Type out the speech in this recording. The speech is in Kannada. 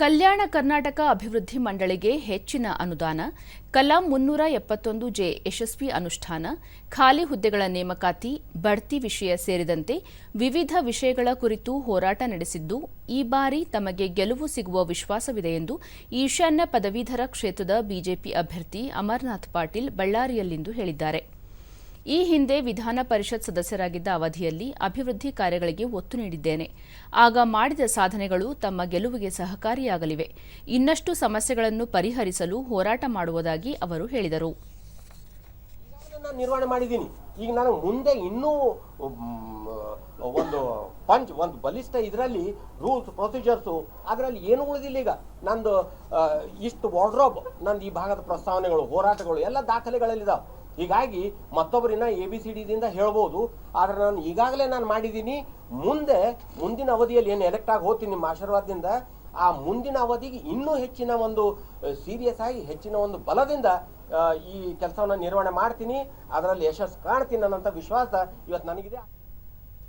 ಕಲ್ಯಾಣ ಕರ್ನಾಟಕ ಅಭಿವೃದ್ಧಿ ಮಂಡಳಿಗೆ ಹೆಚ್ಚಿನ ಅನುದಾನ, ಕಲಾ ಮುನ್ನೂರ ಎಪ್ಪತ್ತೊಂದು ಜೆ ಯಶಸ್ವಿ ಅನುಷ್ಠಾನ, ಖಾಲಿ ಹುದ್ದೆಗಳ ನೇಮಕಾತಿ, ಬಡ್ತಿ ವಿಷಯ ಸೇರಿದಂತೆ ವಿವಿಧ ವಿಷಯಗಳ ಕುರಿತು ಹೋರಾಟ ನಡೆಸಿದ್ದು, ಈ ಬಾರಿ ತಮಗೆ ಗೆಲುವು ಸಿಗುವ ವಿಶ್ವಾಸವಿದೆ ಎಂದು ಈಶಾನ್ಯ ಪದವೀಧರ ಕ್ಷೇತ್ರದ ಬಿಜೆಪಿ ಅಭ್ಯರ್ಥಿ ಅಮರನಾಥ್ ಪಾಟೀಲ್ ಬಳ್ಳಾರಿಯಲ್ಲಿಂದು ಹೇಳಿದ್ದಾರೆ. ಈ ಹಿಂದೆ ವಿಧಾನ ಪರಿಷತ್ ಸದಸ್ಯರಾಗಿದ್ದ ಅವಧಿಯಲ್ಲಿ ಅಭಿವೃದ್ಧಿ ಕಾರ್ಯಗಳಿಗೆ ಒತ್ತು ನೀಡಿದ್ದೇನೆ. ಆಗ ಮಾಡಿದ ಸಾಧನೆಗಳು ತಮ್ಮ ಗೆಲುವಿಗೆ ಸಹಕಾರಿಯಾಗಲಿವೆ. ಇನ್ನಷ್ಟು ಸಮಸ್ಯೆಗಳನ್ನು ಪರಿಹರಿಸಲು ಹೋರಾಟ ಮಾಡುವುದಾಗಿ ಅವರು ಹೇಳಿದರು. ನಿರ್ವಹಣೆ ಮಾಡಿದ್ದೀನಿ. ಈಗ ನಾನು ಮುಂದೆ ಇನ್ನೂ ಒಂದು ಪಂಚ್, ಒಂದು ಬಲಿಷ್ಠ ಇದರಲ್ಲಿ ರೂಲ್ಸ್, ಪ್ರೊಸೀಜರ್ಸು ಅದರಲ್ಲಿ ಏನು ಉಳಿದಿಲ್ಲ ಈಗ. ನಂದು ಇಷ್ಟು ವಾರ್ಡ್ರೋಬ್ ನಂದು ಈ ಭಾಗದ ಪ್ರಸ್ತಾವನೆಗಳು, ಹೋರಾಟಗಳು ಎಲ್ಲ ದಾಖಲೆಗಳಲ್ಲಿದ್ದಾವೆ ಹೀಗಾಗಿ ಮತ್ತೊಬ್ಬರಿನ ಎ ಬಿ ಸಿ ಡಿದಿಂದ ಹೇಳ್ಬೋದು. ಆದರೆ ನಾನು ಈಗಾಗಲೇ ನಾನು ಮಾಡಿದ್ದೀನಿ. ಮುಂದೆ ಮುಂದಿನ ಅವಧಿಯಲ್ಲಿ ಏನು ಎಲೆಕ್ಟ್ ಆಗಿ ಹೋಗ್ತೀನಿ ನಿಮ್ಮ ಆಶೀರ್ವಾದದಿಂದ, ಆ ಮುಂದಿನ ಅವಧಿಗೆ ಇನ್ನೂ ಹೆಚ್ಚಿನ ಒಂದು ಸೀರಿಯಸ್ ಆಗಿ ಹೆಚ್ಚಿನ ಒಂದು ಬಲದಿಂದ ಈ ಕೆಲಸವನ್ನು ನಿರ್ವಹಣೆ ಮಾಡ್ತೀನಿ. ಅದರಲ್ಲಿ ಯಶಸ್ಸು ಕಾಣ್ತೀನಿ ಅನ್ನೋಂಥ ವಿಶ್ವಾಸ ಇವತ್ತು ನನಗಿದೆ.